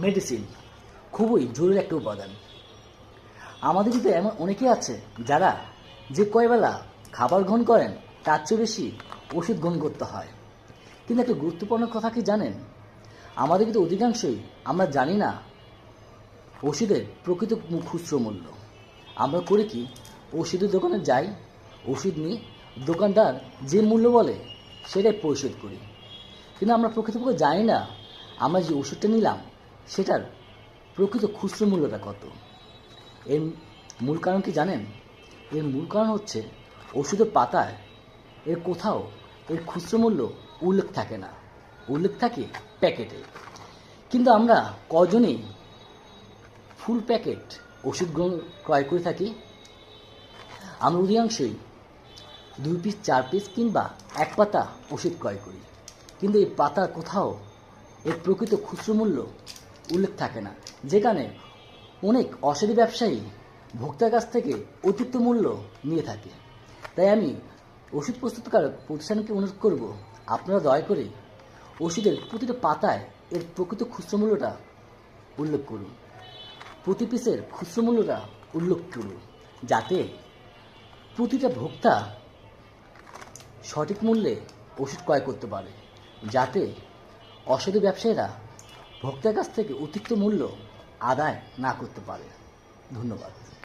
Medicine খুবই জরুরি একটা উপাদান। আমাদের কিন্তু এমন অনেকে আছে যারা যে কয়বেলা খাবার গ্রহণ করেন, তার চেয়ে বেশি ওষুধ গ্রহণ করতে হয়। কিন্তু একটা গুরুত্বপূর্ণ কথা কি জানেন? আমাদের কিন্তু অধিকাংশই আমরা জানি না ওষুধের প্রকৃত খুচরো মূল্য। আমরা করি কি, ওষুধের দোকানে যাই, ওষুধ নিই, দোকানদার যে মূল্য বলে সেটাই পরিশোধ করি। কিন্তু আমরা প্রকৃতপক্ষে জানি না, আমরা যে ওষুধটা নিলাম সেটার প্রকৃত খুচরো মূল্যটা কত? এর মূল কারণ কি জানেন? এর মূল কারণ হচ্ছে ওষুধের পাতায় এর কোথাও এর খুচরো মূল্য উল্লেখ থাকে না। উল্লেখ থাকে প্যাকেটে। কিন্তু আমরা কজনই ফুল প্যাকেট ওষুধ গ্রহণ, ক্রয় করে থাকি। আমরা অধিকাংশই দুই পিস, চার পিস কিংবা এক পাতা ওষুধ ক্রয় করি। কিন্তু এই পাতার কোথাও এর প্রকৃত খুচরো মূল্য উল্লেখ থাকে না, যেখানে অনেক অসাধু ব্যবসায়ী ভোক্তার কাছ থেকে অতিরিক্ত মূল্য নিয়ে থাকে। তাই আমি ওষুধ প্রস্তুতকারক প্রতিষ্ঠানকে অনুরোধ করব, আপনারা দয়া করে ওষুধের প্রতিটা পাতায় এর প্রকৃত খুচরো মূল্যটা উল্লেখ করুন। প্রতি পিসের খুচরো মূল্যটা উল্লেখ করুন, যাতে প্রতিটা ভোক্তা সঠিক মূল্যে ওষুধ ক্রয় করতে পারে, যাতে অসাধু ব্যবসায়ীরা ভোক্তার কাছ থেকে অতিরিক্ত মূল্য আদায় না করতে পারে। ধন্যবাদ।